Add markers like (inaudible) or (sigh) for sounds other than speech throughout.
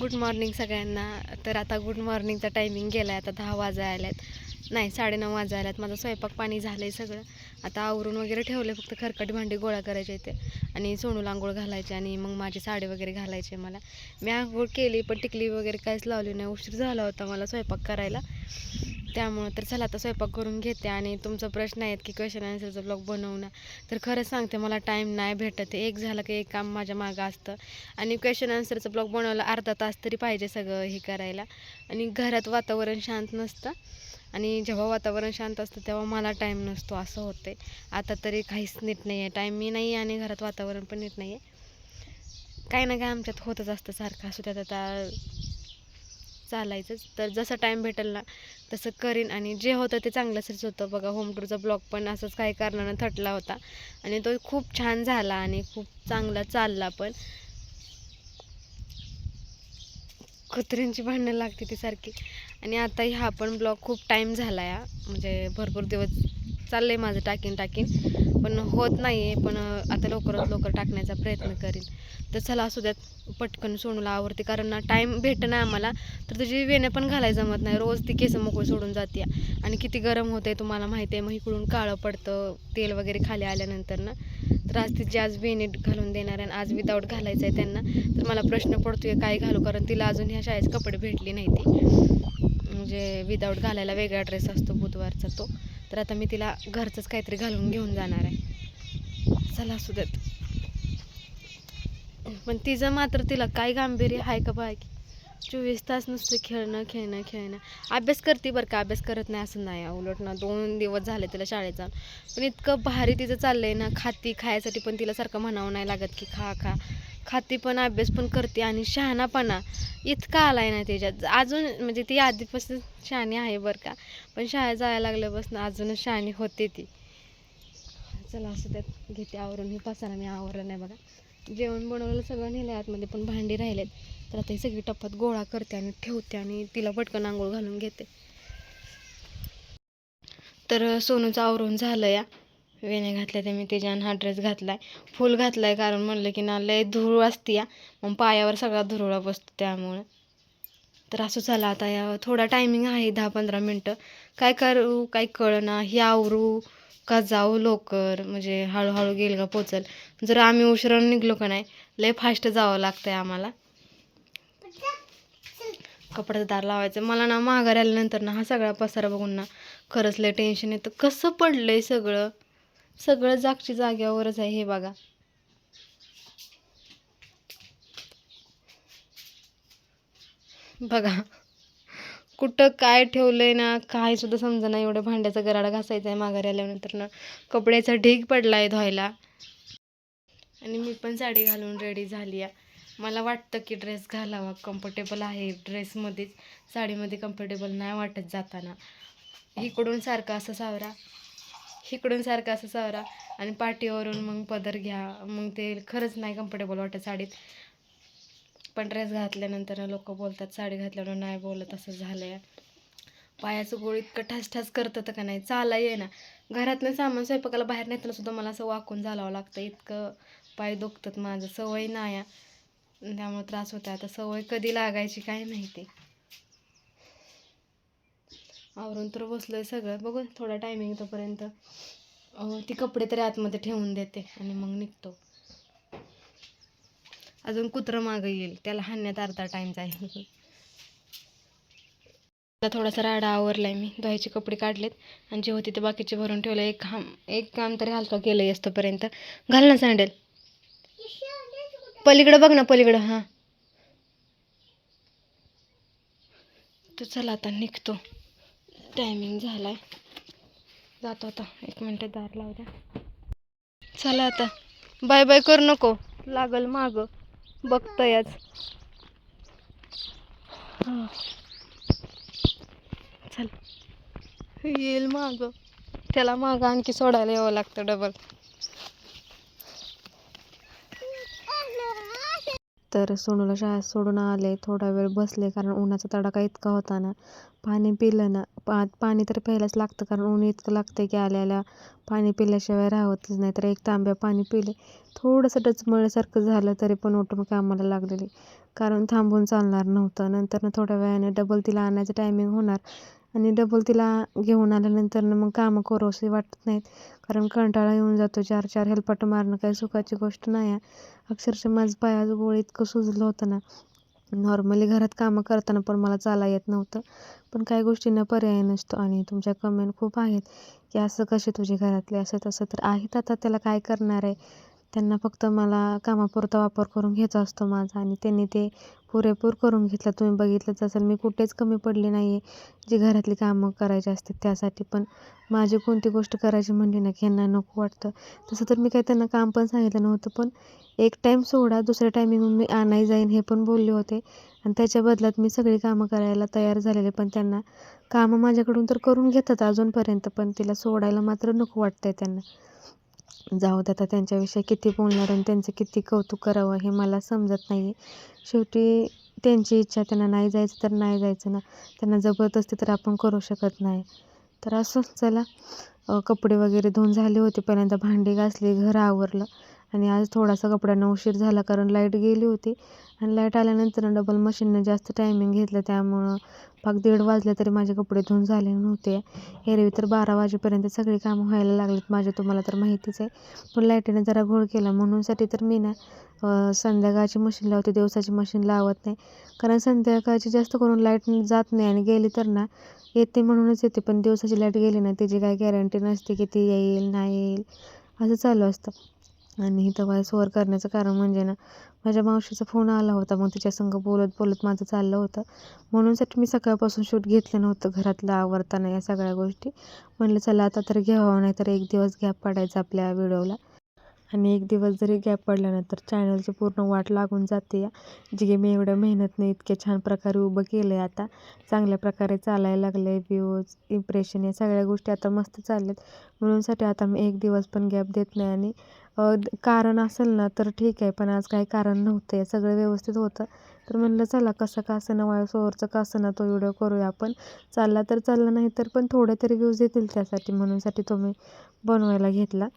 Good morning सगळ्यांना. तर आता गुड मॉर्निंगचा टायमिंग गेला आहे आता दहा वाजा आहेत नाही साडेनऊ वाजा आल्यात माझं स्वयंपाक पाणी झालं आहे सगळं. आता आवरून वगैरे ठेवलं फक्त खरकट भांडी गोळा करायचे ते. आणि सोनूला आंघोळ घालायचे आणि मग माझी साडी वगैरे घालायचे मला. मी आंघोळ केली पण टिकली वगैरे काहीच लावली नाही. उशीर झाला होता मला स्वयंपाक करायला. त्यामुळं तर चला आता स्वयंपाक करून घेते. आणि तुमचा प्रश्न आहेत की क्वेश्चन आन्सरचा ब्लॉग बनवणं. तर खरंच सांगते मला टाईम नाही भेटत एक झालं की एक काम माझ्या मागं असतं. आणि क्वेश्चन आन्सरचं ब्लॉग बनवायला अर्धा तास तरी पाहिजे सगळं हे करायला. आणि घरात वातावरण शांत नसतं. आणि जेव्हा वातावरण शांत असतं तेव्हा मला टाईम नसतो असं होते आता तरी काहीच नीट नाही आहे टाईम मी नाही आहे आणि घरात वातावरण पण नीट नाही आहे काही ना काय आमच्यात होतच असतं सारखं. असू त्यात आता चालायचंच. तर जसं टाईम भेटेल ना तसं करीन. आणि जे होतं ते चांगलंच होतं. बघा होम टूरचा ब्लॉग पण असंच काही कारणानं थटला होता. आणि तो खूप छान झाला आणि खूप चांगला चालला पण. कुत्र्यांची भांडणं लागते ती सारखी. आणि आता ह्या पण ब्लॉग खूप टाईम झाला या. म्हणजे भरपूर दिवस चाललं आहे माझं टाकीन टाकीन. पण होत नाही आहे पण आता लवकरात लवकर टाकण्याचा प्रयत्न करीन. तर चला असू द्यात पटकन सोनूला आवडते कारण ना टाईम भेटत नाही आम्हाला. तर तुझी वेणं पण घालायला जमत नाही. रोज ती केसं मोकळी सोडून जाते आणि किती गरम होते तुम्हाला माहिती आहे. मग इकडून काळं पडतं तेल वगैरे खाली आल्यानंतर ना. तर आज तिची आज वेणीट घालून देणार आहे. आज विदाऊट घालायचं आहे त्यांना. तर मला प्रश्न पडतोय काय घालू? कारण तिला अजून ह्या शाळेचे कपडे भेटले नाही ती म्हणजे विदाऊट घालायला वेगळा ड्रेस असतो बुधवारचा तो. तर आता मी तिला घरचंच काहीतरी घालून घेऊन जाणार आहे. चला असू देत. पण तिचं मात्र तिला काय गांभीर्य आहे का बाय? की चोवीस तास नुसतं खेळणं खेळणं खेळणं. अभ्यास करते बरं का? अभ्यास करत नाही असं नाही. उलट ना दोन दिवस झाले तिला शाळेत जाऊन. पण इतकं भारी तिचं चाललं आहे ना खाती खायसाठी पण तिला सारखं म्हणावं नाही लागत की खा खा. खाती पण अभ्यास पण करते आणि शहाणापणा इतका आला आहे ना त्याच्यात. अजून म्हणजे ती आधीपासून शहाणी आहे बरं का. पण शाळेत जायला लागल्यापासून अजूनच शहाणी होते ती. चला असं त्यात घेते आवरून. हे पसारा मी आवरलं नाही बघा. जेवण बनवलं सगळं नेलं आतमध्ये पण भांडी राहिलेत. तर आता ही सगळी टप्पात गोळा करते आणि ठेवते आणि तिला पटकन आंघोळ घालून घेते. तर सोनूचं आवरून झालं या. वेण्या घातल्या त्या मी त्याच्यानं हा ड्रेस घातलाय. फुल घातलाय कारण म्हणलं की ना लय धूळ असते या. मग पायावर सगळा धुरळा बसतो त्यामुळं. तर असं झालं आता या थोडा टायमिंग आहे दहा पंधरा मिनटं. काय करू काय कळना हे आवरू का जाऊ लवकर? म्हणजे हळूहळू गेलं का पोचल? जर आम्ही उशिरा निघलो का नाही लय फास्ट जावं लागतंय आम्हाला. कपड्याचं दार लावायचं. मला ना माघारी आल्यानंतर ना हा सगळा पसारा बघून ना खरंच लय टेन्शन येतं. कसं पडलंय सगळं? सगळं जागची जाग्यावरच आहे हे बघा. बघा. कुठं काय ठेवलंय ना काय सुद्धा समजा नाही एवढं भांड्याचा गराडा घासायचा आहे माघारी आल्यानंतर ना कपड्याचा ढीग पडलाय धुवायला. आणि मी पण साडी घालून रेडी झाली आहे मला वाटतं की ड्रेस घालावा. कम्फर्टेबल आहे ड्रेसमध्येच साडीमध्ये कम्फर्टेबल नाही वाटत जाताना. इकडून सारखं असं सावरा इकडून सारखं असं सावरा आणि पाठीवरून मग पदर घ्या. मग ते खरंच नाही कम्फर्टेबल वाटत साडीत. पण ड्रेस घातल्यानंतर लोक बोलतात साडी घातल्यावर नाही बोलत असं झालं आहे पायाचं गोळ इतकं ठास ठास करतं तर का नाही? चाला ये ना घरातलं सामान स्वयंपाकाला बाहेर नेताना सुद्धा मला असं वाकून झालावं लागतं. इतकं पाय दुखतात माझं. सवय नाही त्यामुळे त्रास होता आता सवय कधी लागायची काय माहिती. आवरून तर बसलोय सगळं. बघू थोडा टायमिंग तोपर्यंत ती कपडे तरी आतमध्ये ठेवून देते आणि मग निघतो. अजून कुत्रं मागं येईल. त्याला हाणण्यात अर्धा टाईम जाईल. आता थोडासा राडा आवरलाय मी. धुवायचे कपडे काढलेत आणि जे होते ते बाकीचे भरून ठेवलं. एक काम एक काम तरी हलका केलं असतोपर्यंत घाल ना सँडल पलीकडं बघ ना पलीकडं. हां. तर चला आता निघतो. टायमिंग झाला आहे जातो आता. एक मिनटं दार लावू द्या. चला आता. बाय बाय करू नको. लागल माग. बघतोयच हां. चल. येईल माग. त्याला माग आणखी सोडायला यावं लागतं डबल तर सोनूला शाळेत सोडून आले. थोडा वेळ बसले कारण उन्हाचा तडाखा इतका होता ना. पाणी पिलं ना. पा पाणी तर प्यायलाच लागतं कारण ऊन इतकं लागतं की आल्याला पाणी पिल्याशिवाय राहतच नाही. तर एक तांब्या पाणी पिले थोडंसं डचमळल्यासारखं झालं तरी पण उठून कामाला लागलेली. कारण थांबून चालणार नव्हतं. नंतर थोड्या वेळाने डबल तिला आणायचं टायमिंग होणार आणि डबल तिला घेऊन आल्यानंतर मग कामं करोसे वाटत नाहीत. कारण कंटाळा येऊन जातो. चार चार हेलपाटं मारणं काही सुखाची गोष्ट नाही आहे. अक्षरशः माझं पायाचं गोळ इतकं सुजलं होतं ना नॉर्मली घरात कामं करताना पण मला चाला येत नव्हतं. पण काही गोष्टींना पर्याय नसतो आणि तुमच्या कमेंट खूप आहेत की असं कसे तुझे घरातले असं तसं तर आहेत. आता त्याला काय करणार आहे? त्यांना फक्त मला कामापुरता वापर करून घ्यायचा असतो माझा आणि त्यांनी ते पुरेपूर करून घेतलं. तुम्ही बघितलंच असेल मी कुठेच कमी पडले नाही आहे जी घरातली कामं करायची असते त्यासाठी पण माझी कोणती गोष्ट करायची म्हणली ना की ह्यांना नको वाटतं. तसं तर मी काही त्यांना काम पण सांगितलं नव्हतं पण एक टाईम सोडा दुसऱ्या टायमिंग मी आणाय जाईन हे पण बोलले होते. आणि त्याच्या बदल्यात मी सगळी कामं करायला तयार झालेले पण त्यांना कामं माझ्याकडून तर करून घेतात अजूनपर्यंत पण तिला सोडायला मात्र नको वाटतंय त्यांना. जाऊ दे आता त्यांच्याविषयी किती बोलणार आणि त्यांचं किती कौतुक करावं हे मला समजत नाही आहे शेवटी त्यांची इच्छा त्यांना नाही जायचं तर नाही जायचं ना. त्यांना जबरदस्ती तर आपण करू शकत नाही. तर असं चला. कपडे वगैरे धुवून झाले होते पहिल्यांदा भांडी घासली घर आवरलं. आणि आज थोडासा कपड्यांना उशीर झाला कारण लाइट गेली होती. आणि लाइट आल्यानंतर डबल मशीननं जास्त टायमिंग घेतलं. त्यामुळं पाक दीड वाजले तरी माझे कपडे धुवून झाले नव्हते. एरवी तर बारा वाजेपर्यंत सगळी कामं व्हायला लागलीत. माझे तुम्हाला तर माहितीच आहे. पण लाईटीने जरा घोळ केला. म्हणूनसाठी तर मी ना संध्याकाळची मशीन लावते. दिवसाची मशीन लावत नाही. कारण संध्याकाळची जास्त करून लाइट जात नाही आणि गेली तर ना येते म्हणूनच येते. पण दिवसाची लाइट गेली ना त्याची काय गॅरंटी नसते की ती येईल नाही येईल. असं चालू असतं. आणि ही तवा स्वर करण्याचं कारण म्हणजे ना माझ्या मावशीचा फोन आला होता मग तिच्यासंग बोलत बोलत माझं चाललं होतं. म्हणूनसाठी मी सकाळपासून शूट घेतलं नव्हतं घरातलं आवरताना या सगळ्या गोष्टी. म्हणलं चला आता तर घ्यावं नाही तर एक दिवस गॅप पडायचा आपल्या व्हिडिओला आणि एक दिवस जरी गॅप पडला ना तर चॅनलची पूर्ण वाट लागून जाते या. जी की मी एवढ्या मेहनतने इतक्या छान प्रकारे उभं केलं आहे आता. चांगल्या प्रकारे चालायला लागलं आहे व्ह्यूज इम्प्रेशन या सगळ्या गोष्टी आता मस्त चालल्यात. म्हणूनसाठी आता मी एक दिवस पण गॅप देत नाही आणि कारण असेल ना तर ठीक आहे. पण आज काही कारण नव्हतं आहे सगळं व्यवस्थित होतं. तर म्हणलं चला कसं का असं ना वायसोवरचं का असं ना तो व्हिडिओ करूया आपण. चालला तर चालला नाही तर पण थोडे तरी व्ह्यूज येतील त्यासाठी म्हणूनसाठी तो मी बनवायला घेतला.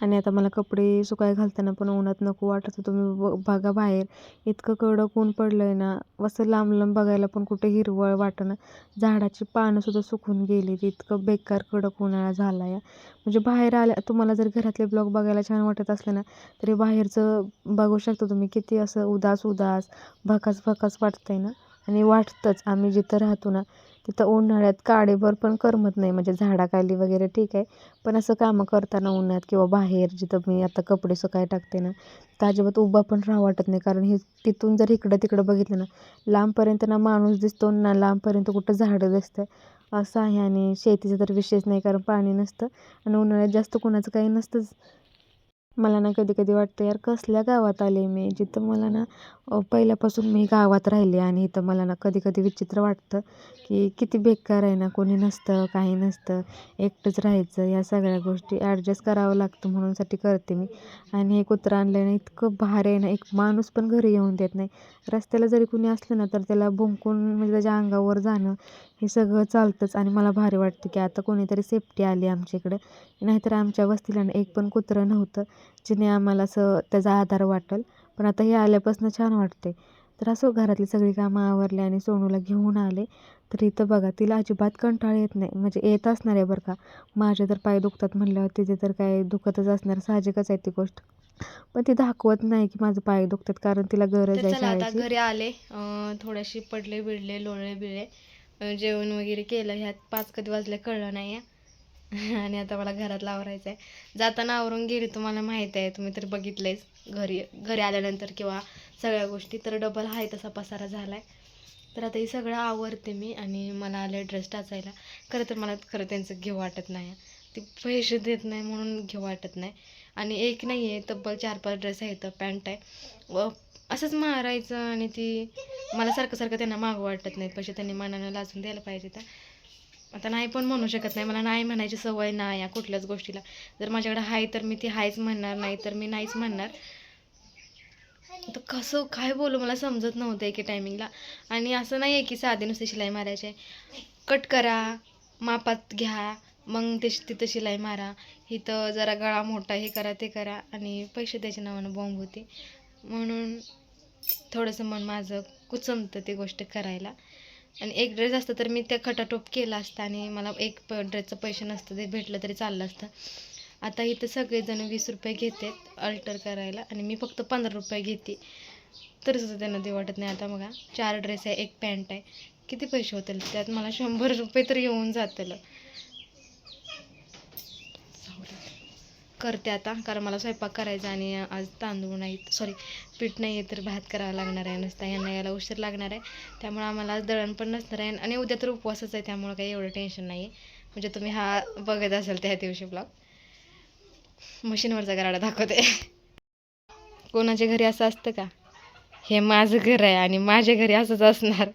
आणि आता मला कपडे सुकाय घालताना पण उन्हात नको वाटत होतं. तुम्ही ब बघा बाहेर. इतकं कडक ऊन पडलं आहे ना. असं लांब लांब बघायला पण कुठे हिरवळ वाटणं. झाडाची पानंसुद्धा सुकून गेली इतकं बेकार कडक उन्हाळा झाला आहे म्हणजे बाहेर आल्या तुम्हाला जर घरातले ब्लॉग बघायला छान वाटत असले ना तरी बाहेरचं बघू शकता तुम्ही. किती असं उदास उदास भकास भकास वाटतंय ना. आणि वाटतंच. आम्ही जिथं राहतो ना तिथं उन्हाळ्यात काडेभर पण करमत नाही म्हणजे झाडाखाली वगैरे ठीक आहे. पण असं कामं करताना उन्हात किंवा बाहेर जिथं मी आता कपडे सुकाय टाकते ना तर अजिबात उभा पण राहा वाटत नाही. कारण हे तिथून जर इकडं तिकडं बघितलं ना लांबपर्यंत ना माणूस दिसतो ना लांबपर्यंत कुठं झाडं दिसतं असं आहे आणि शेतीचा तर विषयच नाही कारण पाणी नसतं. आणि उन्हाळ्यात जास्त कोणाचं काही नसतंच. मला ना कधी कधी वाटतं यार कसल्या गावात आले मी? जिथं मला ना अ, पहिल्यापासून मी गावात राहिले आणि इथं मला ना कधी कधी विचित्र वाटतं की किती बेकार आहे ना कोणी नसतं काही नसतं एकटंच राहायचं. या सगळ्या गोष्टी ॲडजस्ट करावं लागतं म्हणूनसाठी करते मी. आणि हे कुत्रं आणलं ना इतकं भारी आहे ना एक माणूस पण घरी येऊन देत नाही. रस्त्याला जरी कुणी असलं ना तर त्याला भुंकून म्हणजे त्याच्या अंगावर जाणं हे सगळं चालतंच आणि मला भारी वाटतं की आता कोणीतरी सेफ्टी आली आमच्या इकडं नाहीतर आमच्या वस्तीला ना एक पण कुत्रं नव्हतं. जिने आम्हाला असं त्याचा आधार वाटेल. पण आता हे आल्यापासून छान वाटते तर असं घरातली सगळी कामं आवरली आणि सोनूला घेऊन आले तर इथं बघा तिला अजिबात कंटाळा येत नाही. म्हणजे येत असणार आहे बरं का. माझे तर पाय दुखतात म्हणल्यावर तिथे तर काय दुखतच असणार. साहजिकच आहे ती गोष्ट. पण ती दाखवत नाही की माझं पाय दुखतात कारण तिला गरज आहे आता घरी आले. थोडेसे पडले बिडले लोळले बिळले जेवण वगैरे केलं. ह्यात पाच कधी वाजले कळलं नाही. (laughs) आणि आता मला घरात आवरायचं आहे जाताना आवरून गेली तुम्हाला माहीत आहे तुम्ही तर बघितलंयच. घरी घरी आल्यानंतर किंवा सगळ्या गोष्टी तर डबल आहे तसा पसारा झाला आहे तर आता हे सगळं आवरते मी आणि मला आलं ड्रेस टाचायला. खरं तर मला खरं त्यांचं घेऊ वाटत नाही. ते पैसे देत नाही म्हणून घेऊ वाटत नाही. आणि एक नाही आहे तब्बल चार पाच ड्रेस आहेत पॅन्ट आहे. व असंच मारायचं आणि ती मला सारखं सारखं त्यांना मागं वाटत नाही. पैसे त्यांनी मनानं लाजून द्यायला पाहिजे तर. आता नाही पण म्हणू शकत नाही. मला नाही म्हणायची सवय नाही या कुठल्याच गोष्टीला. जर माझ्याकडे आहे तर मी ती हायच म्हणणार नाही तर मी नाहीच म्हणणार. तर कसं काय बोलू मला समजत नव्हतं एके टायमिंगला आणि असं नाही आहे की साधी नुसती शिलाई मारायची. आहे कट करा मापात घ्या मग ते तिथं शिलाई मारा. इथं जरा गळा मोठा हे करा ते करा. आणि पैसे त्याच्या नावानं बॉम्ब होते. म्हणून थोडंसं मन माझं कुचमतं ती गोष्ट करायला. आणि एक ड्रेस असतं तर मी त्या खटाटोप केला असता आणि मला एक प ड्रेसचं पैसे नसतं ते भेटलं तरी चाललं असतं. आता इथं सगळेजण वीस रुपये घेतात अल्टर करायला आणि मी फक्त पंधरा रुपये घेते. तर सुद्धा त्यांना ते वाटत नाही. आता बघा चार ड्रेस आहे एक पॅन्ट आहे. किती पैसे होतील? त्यात मला शंभर रुपये तर येऊन जातील. करते आता कारण मला स्वयंपाक करायचा आणि आज तांदूळ नाही सॉरी पीठ नाही आहे तर भात करावा लागणार आहे नुसता यांना यायला उशीर लागणार आहे. त्यामुळे आम्हाला आज दळण पण नसणार आहे आणि उद्या तर उपवासच आहे त्यामुळे काही एवढं टेन्शन नाही आहे म्हणजे तुम्ही हा बघत असाल त्या दिवशी ब्लॉग मशीनवरचा गराडा दाखवते. कोणाच्या घरी असं असतं का? हे माझं घर आहे आणि माझ्या घरी असंच असणार.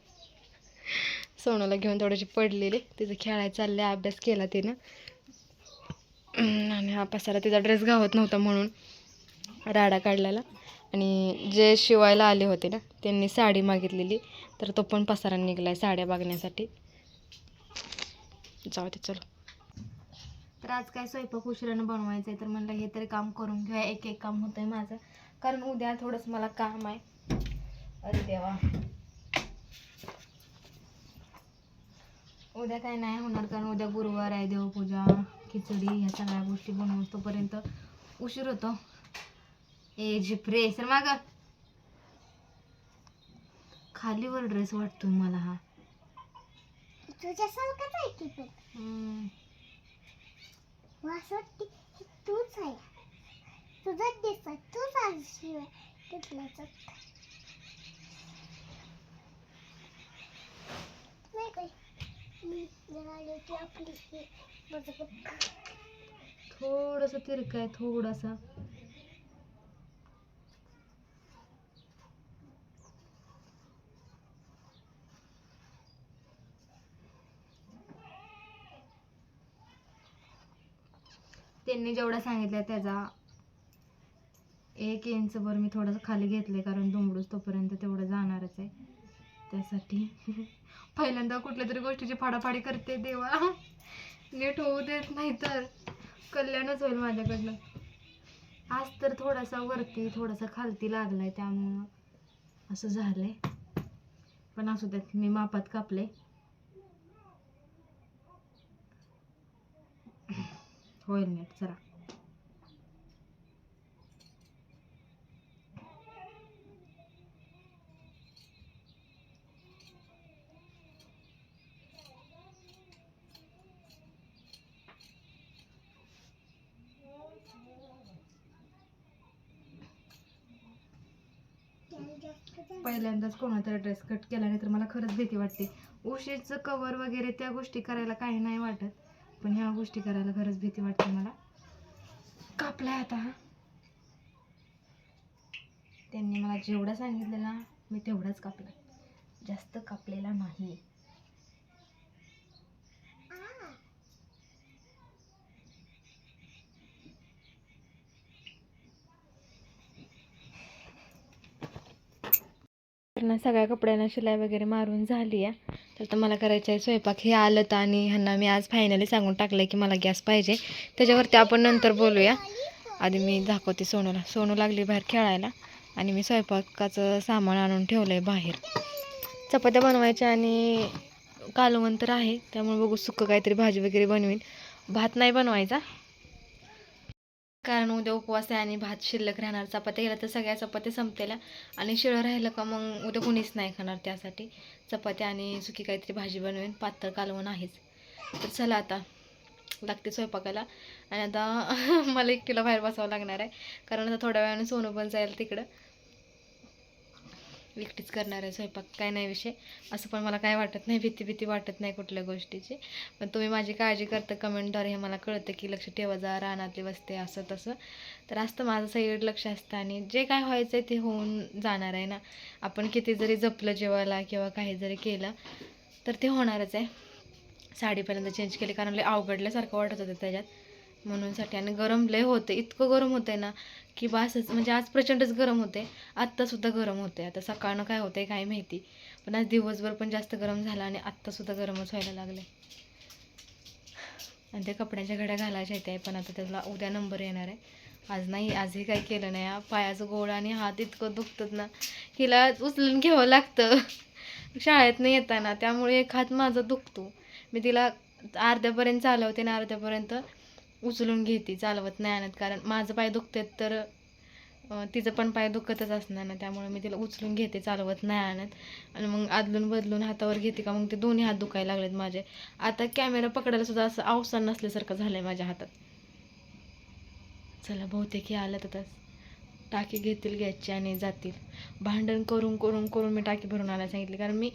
सोनूला घेऊन थोडीशी पडलेली तिचं खेळायला चालले अभ्यास केला तिनं. आणि हा पसारा तिचा ड्रेस गावत नव्हता म्हणून राडा काढलेला. आणि जे शिवायला आले होते ना त्यांनी साडी मागितलेली. तर तो पण पसारा निघला आहे साड्या बघण्यासाठी जाऊ दे चलो. तर आज काय स्वयंपाक उशिरानं बनवायचं आहे तर म्हणलं हे तरी काम करून घेऊया. एक एक काम होतं आहे माझं. कारण उद्या थोडंसं मला काम आहे. अरे देवा. उद्या काय नाही होणार कारण उद्या गुरुवार आहे देवपूजा. खिचडी ह्या सगळ्या गोष्टी बनवून तोपर्यंत उशीर होतो. ए झिपरे सर माग. खालीवर ड्रेस वाटतोय मला हा. तुझ्यासारखंच आहे की पण. हम्म, मला असं वाटतं की तूच आहे. तुझंच दिसत तूच तिथलंच नाही काय मी जरा आली की आपली. थोडस तिरक आहे थोडासा. त्यांनी जेवढं सांगितलं त्याचा एक इंच भर मी थोडंसं खाली घेतलंय कारण दुमडूस तोपर्यंत तेवढं जाणारच आहे. त्यासाठी (laughs) पहिल्यांदा कुठल्या तरी गोष्टीची फाडाफाडी करते देवा. नीट होऊ देत नाही तर कल्याणच होईल माझ्याकडनं. आज तर थोडासा वरती थोडासा खालती लागलाय त्यामुळं असं झालंय. पण असू द्यात मी मापात कापले होईल नीट चला. पहिल्यांदाच कोणाचा ड्रेस कट केला नाही तर मला खरंच भीती वाटते. उशीचं कवर वगैरे त्या गोष्टी करायला काही नाही वाटत पण ह्या गोष्टी करायला खरंच भीती वाटते मला. कापलाय आता हा. त्यांनी मला जेवढं सांगितलेला मी तेवढाच कापला. जास्त कापलेला नाही. ना सगळ्या कपड्यांना शिलाई वगैरे मारून झाली आहे. तर आता मला करायचं आहे स्वयंपाक. हे आलं तर आणि ह्यांना मी आज फायनली सांगून टाकलं आहे की मला गॅस पाहिजे. त्याच्यावरती आपण नंतर बोलूया. आधी मी दाखवते सोनूला. सोनू लागली बाहेर खेळायला आणि मी स्वयंपाकाचं सामान आणून ठेवलं आहे बाहेर. चपात्या बनवायच्या आणि कालवण तर आहे. त्यामुळे बघू सुकं काहीतरी भाजी वगैरे बनवीन. भात नाही बनवायचा. कारण उद्या उपवास आहे आणि भात शिल्लक राहणार चपात्या गेला तर सगळ्या चपात्या संपतेल्या. आणि शिळं राहिलं का मग उद्या कोणीच नाही खाणार त्यासाठी. चपात्या आणि सुकी काहीतरी भाजी बनवेन पातळ कालवण आहेच. तर चला आता लागते स्वयंपाकाला. आणि आता (laughs) मला एक किलो बाहेर बसावं लागणार आहे. कारण आता थोड्या वेळाने सोनं पण जाईल तिकडं. एकटीच करणार आहे स्वयंपाक काय नाही विषय. असं पण मला काय वाटत नाही भीती भीती वाटत नाही कुठल्या गोष्टीची. पण तुम्ही माझी काळजी करता कमेंटद्वारे हे मला कळतं की लक्ष ठेवा जा रानातली वस्ते असं तसं. तर असतं माझं सगळीकडे लक्ष असतं आणि जे काय व्हायचं आहे ते होऊन जाणार आहे ना. आपण किती जरी जपलं जेवायला किंवा काही जरी केलं तर ते होणारच आहे. साडी पहिल्यांदा चेंज केली कारण लय अवघडल्यासारखं वाटत होतं त्याच्यात. म्हणूनसाठी. आणि गरम लय होतं इतकं गरम होतं आहे ना की बासच म्हणजे आज प्रचंडच गरम होते आत्तासुद्धा गरम होते आता सकाळनं काय होतं आहे काय माहिती. पण आज दिवसभर पण जास्त गरम झालं आणि आत्तासुद्धा गरमच व्हायला लागलं आणि त्या कपड्यांच्या घड्या घालायच्या आहेत पण आता त्याला उद्या नंबर येणार आहे. आज नाही आजही काही केलं नाही. पायाचं गोळ आणि हात इतकं दुखतात ना हिला उचलून घ्यावं लागतं. शाळेतनं येताना त्यामुळे एक हात माझा दुखतो. मी तिला अर्ध्यापर्यंत चालवते आणि अर्ध्यापर्यंत उचलून घेते चालवत नाही आणत. कारण माझं पाय दुखतात तर तिचं पण पाय दुखतच असणार ना. त्यामुळे मी तिला उचलून घेते चालवत नाही आणत. आणि मग आदलून बदलून हातावर घेते का मग ते दोन्ही हात दुखायला लागलेत माझे. आता कॅमेरा पकडायला सुद्धा असं अवसान नसल्यासारखं झालं आहे माझ्या हातात. चला बहुतेक हे आलं तर टाकी घेतील गॅसची आणि जातील. भांडण करून करून करून मी टाकी भरून आणायला सांगितली. कारण मी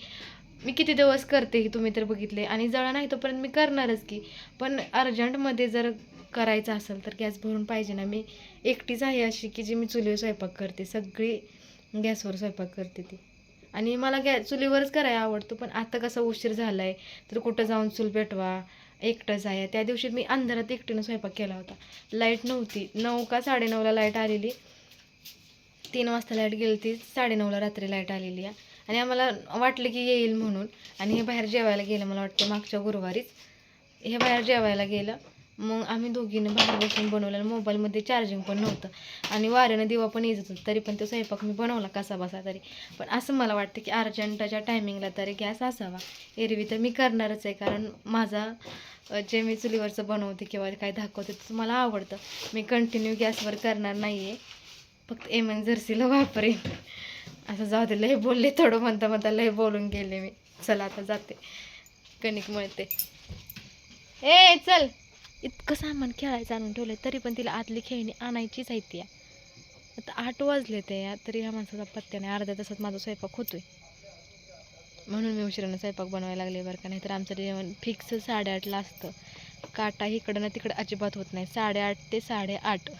मी किती दिवस करते हे तुम्ही तर बघितले. आणि जळा नाही तोपर्यंत मी करणारच की. पण अर्जंटमध्ये जर करायचं असेल तर गॅस भरून पाहिजे ना. मी एकटीच आहे अशी की जी मी चुलीवर स्वयंपाक करते. सगळी गॅसवर स्वयंपाक करते ती. आणि मला गॅस चुलीवरच करायला आवडतो पण आता कसा उशीर झाला आहे तर कुठं जाऊन चूल पेटवा एकटंच आहे. त्या दिवशी मी अंधारात एकटीनं स्वयंपाक केला होता. लाइट नव्हती. नऊ का साडेनऊला लाइट आलेली. तीन वाजता लाइट गेली ती साडेनऊला रात्री लाइट आलेली. आहे आणि आम्हाला वाटलं की येईल म्हणून. आणि हे बाहेर जेवायला गेलं. मला वाटतं मागच्या गुरुवारीच. हे बाहेर जेवायला गेलं. मग आम्ही दोघीनं बाहेर बसून बनवलं मोबाईलमध्ये चार्जिंग पण नव्हतं. आणि वाऱ्यानं दिवा पण येत होतं तरी पण तो स्वयंपाक मी बनवला कसा बसा तरी. पण असं मला वाटतं की अर्जंटच्या टायमिंगला तरी गॅस असावा. एरवी तर मी करणारच आहे कारण माझा जे मी चुलीवरचं बनवते किंवा काय दाखवते ते मला आवडतं. मी कंटिन्यू गॅसवर करणार नाही आहे फक्त एमर्जन्सीला वापरेन. असं जाऊ दे लय बोलले थोडं म्हणता म्हणता लय बोलून गेले मी. चला आता जाते. कणिक मळते ए चल. इतकं सामान खेळायचं आणून ठेवलं तरी पण तिला आतली खेळणी आणायचीच आहे ती. आता आठ वाजले ते तरी ह्या माणसाचा पत्त्या नाही अर्ध्या तासात माझा स्वयंपाक होतोय. म्हणून मी उशिरानं स्वयंपाक बनवायला लागले बरं का नाही तर आमचं जेवण फिक्स साडेआठला असतं. काटा इकडं ना तिकडं अजिबात होत नाही साडेआठ ते साडेआठ.